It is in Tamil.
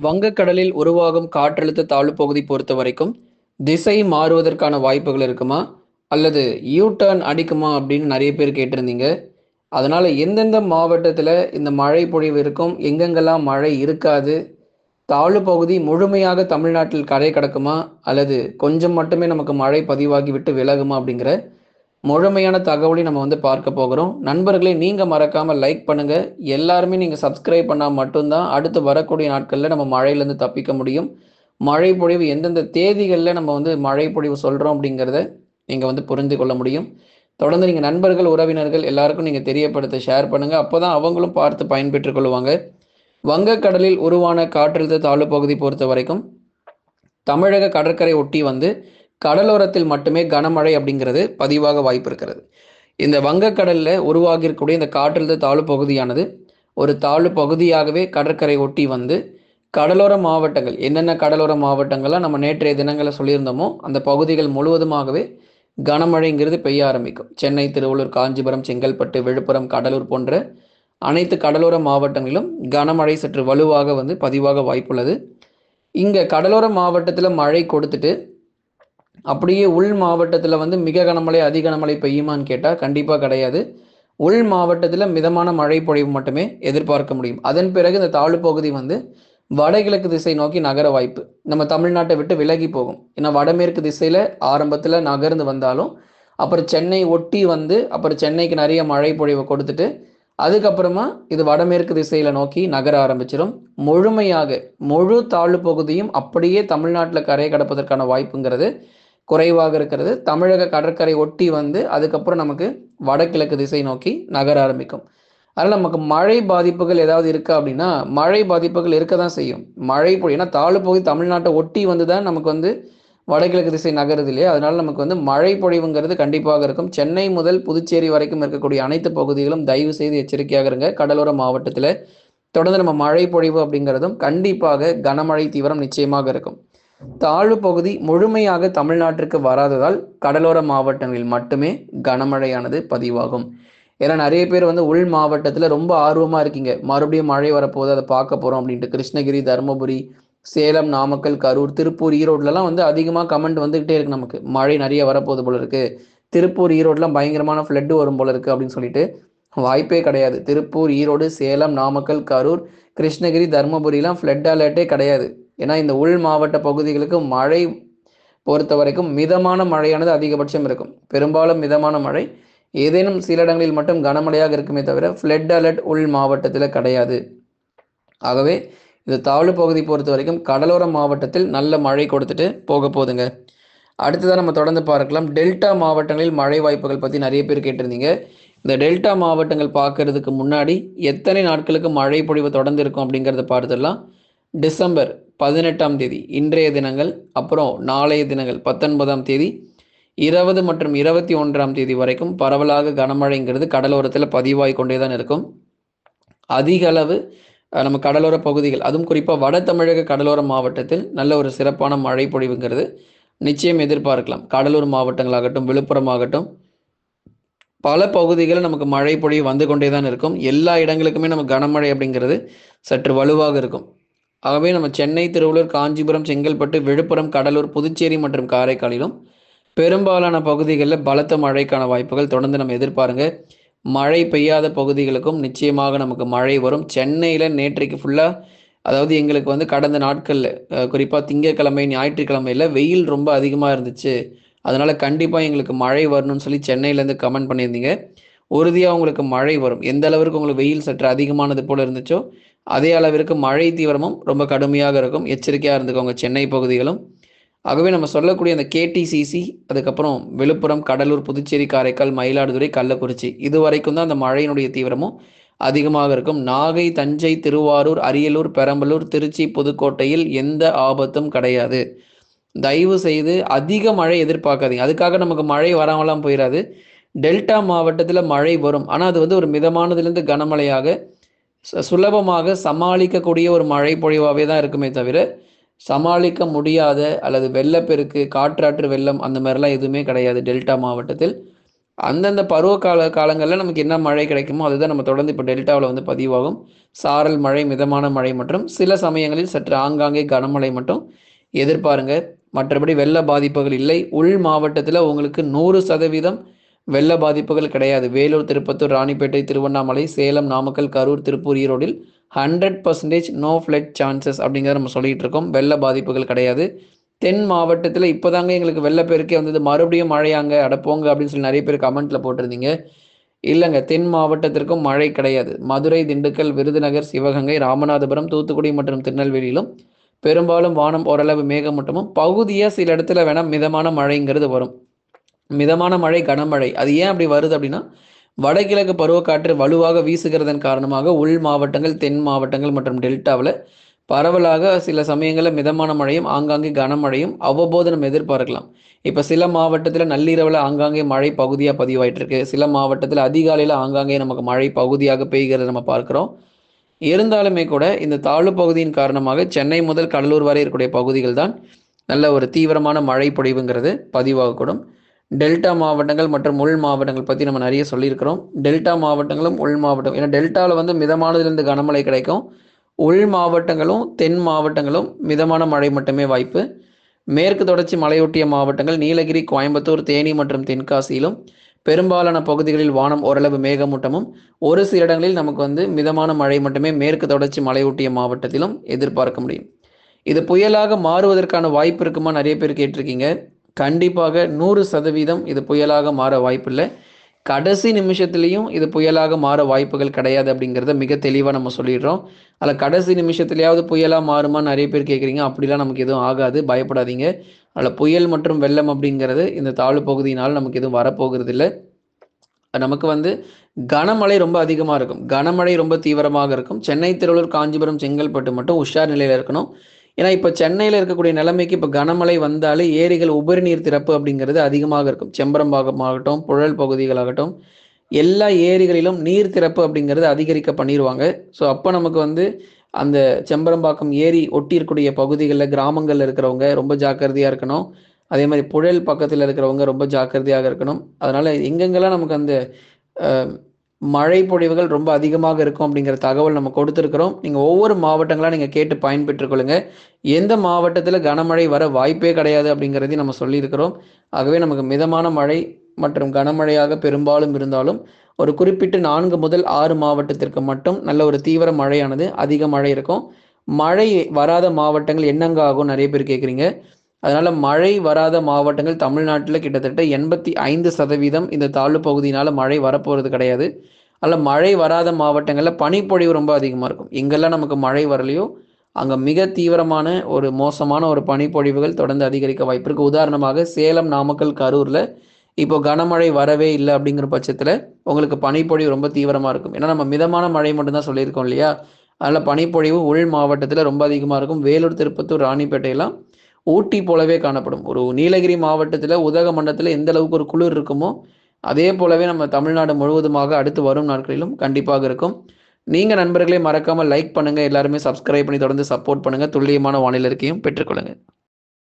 வங்கக்கடலில் உருவாகும் காற்றழுத்த தாழ்வு பகுதி பொறுத்த வரைக்கும் திசை மாறுவதற்கான வாய்ப்புகள் இருக்குமா? அல்லது யூ டர்ன் அடிக்குமா அப்படின்னு நிறைய பேர் கேட்டிருந்தீங்க. அதனால் எந்தெந்த மாவட்டத்தில் இந்த மழை பொழிவு இருக்கும்? எங்கெங்கெல்லாம் மழை இருக்காது? தாழ்வு பகுதி முழுமையாக தமிழ்நாட்டில் கரை கடக்குமா? அல்லது கொஞ்சம் மட்டுமே நமக்கு மழை பதிவாகி விட்டு விலகுமா அப்படிங்கிற முழுமையான தகவலை நம்ம வந்து பார்க்க போகிறோம். நண்பர்களே நீங்கள் மறக்காமல் லைக் பண்ணுங்கள் எல்லாருமே நீங்கள் சப்ஸ்கிரைப் பண்ணால் மட்டும்தான் அடுத்து வரக்கூடிய நாட்களில் நம்ம மழையிலேருந்து தப்பிக்க முடியும். மழை பொழிவு எந்தெந்த தேதிகளில் நம்ம வந்து மழை பொழிவு சொல்கிறோம் அப்படிங்கிறத நீங்கள் வந்து புரிந்து கொள்ள முடியும். தொடர்ந்து நீங்கள் நண்பர்கள் உறவினர்கள் எல்லாருக்கும் நீங்கள் தெரியப்படுத்த ஷேர் பண்ணுங்கள் அப்போ தான் அவங்களும் பார்த்து பயன்பெற்றுக் கொள்வாங்க. வங்கக்கடலில் உருவான காற்றழுத்த தாழ்வு பகுதி பொறுத்த வரைக்கும் தமிழக கடற்கரை ஒட்டி வந்து கடலோரத்தில் மட்டுமே கனமழை அப்படிங்கிறது பதிவாக வாய்ப்பு இருக்கிறது. இந்த வங்கக்கடலில் உருவாகியிருக்கக்கூடிய இந்த காற்றழுத்த தாழ்வு பகுதியானது ஒரு தாழ்வு பகுதியாகவே கடற்கரை ஒட்டி வந்து கடலோர மாவட்டங்கள் என்னென்ன கடலோர மாவட்டங்கள்லாம் நம்ம நேற்றைய தினங்களில் சொல்லியிருந்தோமோ அந்த பகுதிகள் முழுவதுமாகவே கனமழைங்கிறது பெய்ய ஆரம்பிக்கும். சென்னை திருவள்ளூர் காஞ்சிபுரம் செங்கல்பட்டு விழுப்புரம் கடலூர் போன்ற அனைத்து கடலோர மாவட்டங்களிலும் கனமழை சற்று வலுவாக வந்து பதிவாக வாய்ப்புள்ளது. இங்கே கடலோர மாவட்டத்தில் மழை கொடுத்துட்டு அப்படியே உள் மாவட்டத்தில் வந்து மிக கனமழை அதிக கனமழை பெய்யுமான்னு கேட்டால் கண்டிப்பாக கிடையாது. உள் மாவட்டத்தில் மிதமான மழை பொழிவு மட்டுமே எதிர்பார்க்க முடியும். அதன் பிறகு இந்த தாழ்வு பகுதி வந்து வடகிழக்கு திசை நோக்கி நகர வாய்ப்பு. நம்ம தமிழ்நாட்டை விட்டு விலகி போகும். ஏன்னா வடமேற்கு திசையில் ஆரம்பத்தில் நகர்ந்து வந்தாலும் அப்புறம் சென்னை ஒட்டி வந்து அப்புறம் சென்னைக்கு நிறைய மழை பொழிவை கொடுத்துட்டு அதுக்கப்புறமா இது வடமேற்கு திசையில் நோக்கி நகர ஆரம்பிச்சிடும் முழுமையாக முழு தாழ்வு பகுதியும் அப்படியே தமிழ்நாட்டில் கரையை கடப்பதற்கான வாய்ப்புங்கிறது குறைவாக இருக்கிறது. தமிழக கடற்கரை ஒட்டி வந்து அதுக்கப்புறம் நமக்கு வடகிழக்கு திசை நோக்கி நகர ஆரம்பிக்கும். அதனால் நமக்கு மழை பாதிப்புகள் ஏதாவது இருக்கா அப்படின்னா மழை பாதிப்புகள் இருக்க தான் செய்யும். மழை பொழி ஏன்னா தாழ்வு பகுதி தமிழ்நாட்டை ஒட்டி வந்து தான் நமக்கு வந்து வடகிழக்கு திசை நகருது இல்லையா? அதனால நமக்கு வந்து மழை பொழிவுங்கிறது கண்டிப்பாக இருக்கும். சென்னை முதல் புதுச்சேரி வரைக்கும் இருக்கக்கூடிய அனைத்து பகுதிகளும் தயவு செய்து எச்சரிக்கையாக இருங்க. கடலோர மாவட்டத்தில் தொடர்ந்து நம்ம மழை பொழிவு அப்படிங்கிறதும் கண்டிப்பாக கனமழை தீவிரம் நிச்சயமாக இருக்கும். தாழ்வு பகுதி முழுமையாக தமிழ்நாட்டிற்கு வராததால் கடலோர மாவட்டங்களில் மட்டுமே கனமழையானது பதிவாகும். ஏன்னா நிறைய பேர் வந்து உள் மாவட்டத்தில் ரொம்ப ஆர்வமாக இருக்கீங்க. மறுபடியும் மழை வரப்போகுது அதை பார்க்க போகிறோம் அப்படின்ட்டு. கிருஷ்ணகிரி தருமபுரி சேலம் நாமக்கல் கரூர் திருப்பூர் ஈரோட்லலாம் வந்து அதிகமாக கமெண்ட் வந்துக்கிட்டே இருக்கு நமக்கு. மழை நிறைய வரப்போகுது போல இருக்கு. திருப்பூர் ஈரோட்லாம் பயங்கரமான ஃப்ளட்டு வரும் போல இருக்கு அப்படின்னு சொல்லிட்டு வாய்ப்பே கிடையாது. திருப்பூர் ஈரோடு சேலம் நாமக்கல் கரூர் கிருஷ்ணகிரி தருமபுரிலாம் ஃப்ளட் அலர்ட்டே கிடையாது. ஏன்னா இந்த உள் மாவட்ட பகுதிகளுக்கு மழை பொறுத்த வரைக்கும் மிதமான மழையானது அதிகபட்சம் இருக்கும். பெரும்பாலும் மிதமான மழை. ஏதேனும் சில இடங்களில் மட்டும் கனமழையாக இருக்குமே தவிர ஃப்ளட் அலர்ட் உள் மாவட்டத்தில் கிடையாது. ஆகவே இது தாழ்வு பகுதி பொறுத்த வரைக்கும் கடலோர மாவட்டத்தில் நல்ல மழை கொடுத்துட்டு போக போதுங்க அடுத்ததாக நம்ம தொடர்ந்து பார்க்கலாம். டெல்டா மாவட்டங்களில் மழை வாய்ப்புகள் பற்றி நிறைய பேர் கேட்டிருந்தீங்க. இந்த டெல்டா மாவட்டங்கள் பார்க்கறதுக்கு முன்னாடி எத்தனை நாட்களுக்கு மழை பொழிவு தொடர்ந்து இருக்கும் அப்படிங்கிறத பார்த்துடலாம். டிசம்பர் பதினெட்டாம் தேதி இன்றைய தினங்கள் அப்புறம் நாளைய தினங்கள் பத்தொன்பதாம் தேதி இருபது மற்றும் இருபத்தி ஒன்றாம் தேதி வரைக்கும் பரவலாக கனமழைங்கிறது கடலோரத்தில் பதிவாகி கொண்டே தான் இருக்கும். அதிக அளவு நம்ம கடலோர பகுதிகள் அதுவும் குறிப்பாக வட தமிழக கடலோர மாவட்டத்தில் நல்ல ஒரு சிறப்பான மழை பொழிவுங்கிறது நிச்சயம் எதிர்பார்க்கலாம். கடலூர் மாவட்டங்களாகட்டும் விழுப்புரம் ஆகட்டும் பல பகுதிகளில் நமக்கு மழை பொழிவு வந்து கொண்டே தான் இருக்கும். எல்லா இடங்களுக்குமே நம்ம கனமழை அப்படிங்கிறது சற்று வலுவாக இருக்கும். ஆகவே நம்ம சென்னை திருவள்ளூர் காஞ்சிபுரம் செங்கல்பட்டு விழுப்புரம் கடலூர் புதுச்சேரி மற்றும் காரைக்காலிலும் பெரும்பாலான பகுதிகளில் பலத்த மழைக்கான வாய்ப்புகள் தொடர்ந்து நம்ம எதிர்பாருங்க. மழை பெய்யாத பகுதிகளுக்கும் நிச்சயமாக நமக்கு மழை வரும். சென்னையில் நேற்றைக்கு ஃபுல்லாக அதாவது எங்களுக்கு வந்து கடந்த நாட்களில் குறிப்பாக திங்கக்கிழமை ஞாயிற்றுக்கிழமையில் வெயில் ரொம்ப அதிகமாக இருந்துச்சு. அதனால் கண்டிப்பாக எங்களுக்கு மழை வரணும்னு சொல்லி சென்னையிலேருந்து கமெண்ட் பண்ணியிருந்தீங்க. உறுதியாக உங்களுக்கு மழை வரும். எந்த அளவுக்கு உங்களுக்கு வெயில் சற்று அதிகமானது போல் இருந்துச்சோ அதே அளவிற்கு மழை தீவிரமும் ரொம்ப கடுமையாக இருக்கும். எச்சரிக்கையாக இருந்துக்கோங்க சென்னை பகுதிகளும். ஆகவே நம்ம சொல்லக்கூடிய அந்த கேடிசிசி அதுக்கப்புறம் விழுப்புரம் கடலூர் புதுச்சேரி காரைக்கால் மயிலாடுதுறை கள்ளக்குறிச்சி இது வரைக்கும் தான் அந்த மழையினுடைய தீவிரமும் அதிகமாக இருக்கும். நாகை தஞ்சை திருவாரூர் அரியலூர் பெரம்பலூர் திருச்சி புதுக்கோட்டையில் எந்த ஆபத்தும் கிடையாது. தயவு செய்து அதிக மழை எதிர்பார்க்காதீங்க. அதுக்காக நமக்கு மழை வராமலாம் போயிடாது டெல்டா மாவட்டத்தில் மழை வரும். ஆனால் அது வந்து ஒரு மிதமானதுலேருந்து கனமழையாக சுலபமாக சமாளிக்கக்கூடிய ஒரு மழை பொழிவாகவே தான் இருக்குமே தவிர சமாளிக்க முடியாத அல்லது வெள்ளப்பெருக்கு காற்றாற்று வெள்ளம் அந்த மாதிரிலாம் எதுவுமே கிடையாது டெல்டா மாவட்டத்தில். அந்தந்த பருவ கால காலங்களில் நமக்கு என்ன மழை கிடைக்குமோ அதுதான் நம்ம தொடர்ந்து இப்போ டெல்டாவில் வந்து பதிவாகும். சாரல் மழை மிதமான மழை மற்றும் சில சமயங்களில் சற்று ஆங்காங்கே கனமழை மட்டும். எதிர்பாருங்க. மற்றபடி வெள்ள பாதிப்புகள் இல்லை. உள் மாவட்டத்தில் உங்களுக்கு நூறு சதவீதம் வெள்ள பாதிப்புகள் கிடையாது. வேலூர் திருப்பத்தூர் ராணிப்பேட்டை திருவண்ணாமலை சேலம் நாமக்கல் கரூர் திருப்பூர் ஈரோடில் hundred percentage no flood chances அப்படிங்கிறத நம்ம சொல்லிட்டு இருக்கோம். வெள்ள பாதிப்புகள் கிடையாது. தென் மாவட்டத்தில் இப்போதாங்க எங்களுக்கு வெள்ளப்பெருக்கே வந்தது. மறுபடியும் மழையாங்க அடப்போங்க அப்படின்னு சொல்லி நிறைய பேர் கமெண்ட்டில் போட்டிருந்தீங்க. இல்லைங்க தென் மாவட்டத்திற்கும் மழை கிடையாது. மதுரை திண்டுக்கல் விருதுநகர் சிவகங்கை ராமநாதபுரம் தூத்துக்குடி மற்றும் திருநெல்வேலியிலும் பெரும்பாலும் வானம் ஓரளவு மேகமூட்டமும் பகுதியாக சில இடத்துல வேணால் மிதமான மழைங்கிறது வரும். மிதமான மழை கனமழை அது ஏன் அப்படி வருது அப்படின்னா வடகிழக்கு பருவக்காற்று வலுவாக வீசுகிறதன் காரணமாக உள் மாவட்டங்கள் தென் மாவட்டங்கள் மற்றும் டெல்டாவில் பரவலாக சில சமயங்களில் மிதமான மழையும் ஆங்காங்கே கனமழையும் அவ்வப்போது நம்ம எதிர்பார்க்கலாம். இப்போ சில மாவட்டத்தில் நள்ளிரவில் ஆங்காங்கே மழை பகுதியாக பதிவாயிட்டு இருக்கு சில மாவட்டத்தில் அதிகாலையில் ஆங்காங்கே நமக்கு மழை பகுதியாக பெய்கிறத நம்ம பார்க்குறோம். இருந்தாலுமே கூட இந்த தாழ்வு பகுதியின் காரணமாக சென்னை முதல் கடலூர் வரை இருக்கக்கூடிய பகுதிகள் தான் நல்ல ஒரு தீவிரமான மழை பொழிவுங்கிறது பதிவாகக்கூடும். டெல்டா மாவட்டங்கள் மற்றும் உள் மாவட்டங்கள் பற்றி நம்ம நிறைய சொல்லியிருக்கிறோம். டெல்டா மாவட்டங்களும் உள் மாவட்டம் ஏன்னா டெல்டாவில் வந்து மிதமானதுலேருந்து கனமழை கிடைக்கும். உள் மாவட்டங்களும் தென் மாவட்டங்களும் மிதமான மழை மட்டுமே வாய்ப்பு. மேற்கு தொடர்ச்சி மலையொட்டிய மாவட்டங்கள் நீலகிரி கோயம்புத்தூர் தேனி மற்றும் தென்காசியிலும் பெரும்பாலான பகுதிகளில் வானம் ஓரளவு மேகமூட்டமும். ஒரு சில இடங்களில் நமக்கு வந்து மிதமான மழை மட்டுமே மேற்கு தொடர்ச்சி மலையொட்டிய மாவட்டத்திலும் எதிர்பார்க்க முடியும். இது புயலாக மாறுவதற்கான வாய்ப்பு இருக்குமா? நிறைய பேர் கேட்டிருக்கீங்க. கண்டிப்பாக நூறு சதவீதம் இது புயலாக மாற வாய்ப்பில்லை. கடைசி நிமிஷத்துலேயும் இது புயலாக மாற வாய்ப்புகள் கிடையாது அப்படிங்கிறத மிக தெளிவாக நம்ம சொல்லிடுறோம். அதில் கடைசி நிமிஷத்துலையாவது புயலாக மாறுமா நிறைய பேர் கேட்குறீங்க அப்படிலாம் நமக்கு எதுவும் ஆகாது. பயப்படாதீங்க. அதில் புயல் மற்றும் வெள்ளம் அப்படிங்கிறது இந்த தாழ்வு பகுதியினால் நமக்கு எதுவும் வரப்போகிறது இல்லை நமக்கு வந்து கனமழை ரொம்ப அதிகமாக இருக்கும். கனமழை ரொம்ப தீவிரமாக இருக்கும். சென்னை திருவள்ளூர் காஞ்சிபுரம் செங்கல்பட்டு மட்டும் உஷார் நிலையில் இருக்கணும். ஏன்னா இப்போ சென்னையில் இருக்கக்கூடிய நிலைமைக்கு இப்போ கனமழை வந்தாலே ஏரிகள் உபரி நீர் திறப்பு அப்படிங்கிறது அதிகமாக இருக்கும். செம்பரம்பாக்கம் ஆகட்டும் புழல் பகுதிகளாகட்டும் எல்லா ஏரிகளிலும் நீர் திறப்பு அப்படிங்கிறது அதிகரிக்க பண்ணிடுவாங்க ஸோ அப்போ நமக்கு வந்து அந்த செம்பரம்பாக்கம் ஏரி ஒட்டி இருக்கக்கூடிய பகுதிகளில் கிராமங்களில் இருக்கிறவங்க ரொம்ப ஜாக்கிரதையாக இருக்கணும். அதே மாதிரி புழல் பக்கத்தில் இருக்கிறவங்க ரொம்ப ஜாக்கிரதையாக இருக்கணும். அதனால் எங்கெங்கெல்லாம் நமக்கு அந்த மழை பொழிவுகள் ரொம்ப அதிகமாக இருக்கும் அப்படிங்கிற தகவல் நம்ம கொடுத்துருக்குறோம். நீங்கள் ஒவ்வொரு மாவட்டங்களாக நீங்கள் கேட்டு பயன்பெற்றுக்கொள்ளுங்க. எந்த மாவட்டத்தில் கனமழை வர வாய்ப்பே கிடையாது அப்படிங்கிறதையும் நம்ம சொல்லியிருக்கிறோம். ஆகவே நமக்கு மிதமான மழை மற்றும் கனமழையாக பெரும்பாலும் இருந்தாலும் ஒரு குறிப்பிட்ட நான்கு முதல் ஆறு மாவட்டத்திற்கு மட்டும் நல்ல ஒரு தீவிர மழையானது அதிக மழை இருக்கும். மழை வராத மாவட்டங்கள் என்னங்க ஆகும் நிறைய பேர் கேட்குறீங்க அதனால் மழை வராத மாவட்டங்கள் தமிழ்நாட்டில் கிட்டத்தட்ட எண்பத்தி ஐந்து சதவீதம் இந்த தாழ்வு பகுதியினால் மழை வரப்போகிறது கிடையாது. அதில் மழை வராத மாவட்டங்களில் பனிப்பொழிவு ரொம்ப அதிகமாக இருக்கும். எங்கெல்லாம் நமக்கு மழை வரலையோ அங்கே மிக தீவிரமான ஒரு மோசமான ஒரு பனிப்பொழிவுகள் தொடர்ந்து அதிகரிக்க வாய்ப்பு இருக்குது உதாரணமாக சேலம் நாமக்கல் கரூரில் இப்போ கனமழை வரவே இல்லை அப்படிங்கிற பட்சத்தில் உங்களுக்கு பனிப்பொழிவு ரொம்ப தீவிரமாக இருக்கும். ஏன்னா நம்ம மிதமான மழை மட்டும்தான் சொல்லியிருக்கோம் இல்லையா? அதில் பனிப்பொழிவு உள் மாவட்டத்தில் ரொம்ப அதிகமாக இருக்கும். வேலூர் திருப்பத்தூர் ராணிப்பேட்டையெல்லாம் ஊட்டி போலவே காணப்படும். ஒரு நீலகிரி மாவட்டத்தில் உதகமண்டலத்தில் எந்த அளவுக்கு ஒரு குளிர் இருக்குமோ அதே போலவே நம்ம தமிழ்நாடு முழுவதுமாக அடுத்து வரும் நாட்களிலும் கண்டிப்பாக இருக்கும். நீங்கள் நண்பர்களே மறக்காமல் லைக் பண்ணுங்கள் எல்லாருமே சப்ஸ்கிரைப் பண்ணி தொடர்ந்து சப்போர்ட் பண்ணுங்கள் துல்லியமான வானிலை இருக்கையும் பெற்றுக்கொள்ளுங்கள்